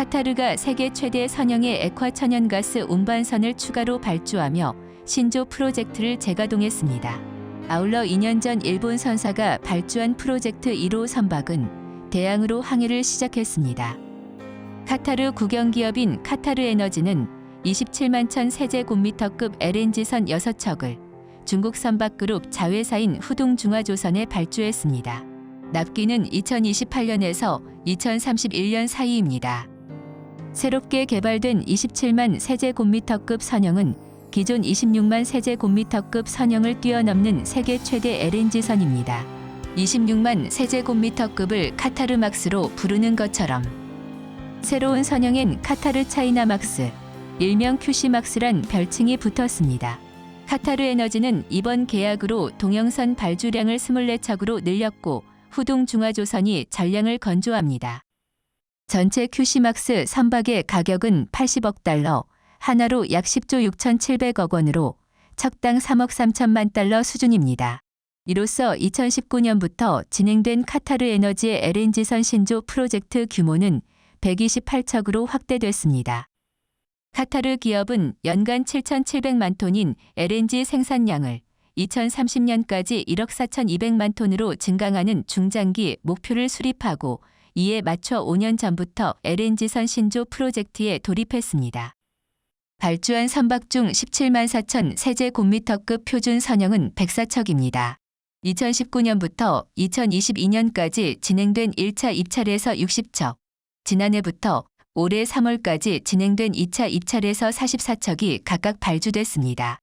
카타르가 세계 최대 선형의 액화 천연가스 운반선을 추가로 발주하며 신조 프로젝트를 재가동했습니다. 아울러 2년 전 일본 선사가 발주한 프로젝트 1호 선박은 대양으로 항해를 시작했습니다. 카타르 국영기업인 카타르 에너지는 27만 천 세제곱미터급 LNG선 6척을 중국 선박그룹 자회사인 후동중화조선에 발주했습니다. 납기는 2028년에서 2031년 사이입니다. 새롭게 개발된 27만 세제곱미터급 선형은 기존 26만 세제곱미터급 선형을 뛰어넘는 세계 최대 LNG선입니다. 26만 세제곱미터급을 카타르막스로 부르는 것처럼 새로운 선형엔 카타르 차이나막스, 일명 큐시막스란 별칭이 붙었습니다. 카타르 에너지는 이번 계약으로 동영선 발주량을 24척으로 늘렸고 후동 중화조선이 전량을 건조합니다. 전체 큐시막스 선박의 가격은 80억 달러, 하나로 약 10조 6,700억 원으로 척당 3억 3천만 달러 수준입니다. 이로써 2019년부터 진행된 카타르 에너지의 LNG선 신조 프로젝트 규모는 128척으로 확대됐습니다. 카타르 기업은 연간 7,700만 톤인 LNG 생산량을 2030년까지 1억 4,200만 톤으로 증강하는 중장기 목표를 수립하고 이에 맞춰 5년 전부터 LNG선 신조 프로젝트에 돌입했습니다. 발주한 선박 중 17만 4천 세제곱미터급 표준 선형은 104척입니다. 2019년부터 2022년까지 진행된 1차 입찰에서 60척, 지난해부터 올해 3월까지 진행된 2차 입찰에서 44척이 각각 발주됐습니다.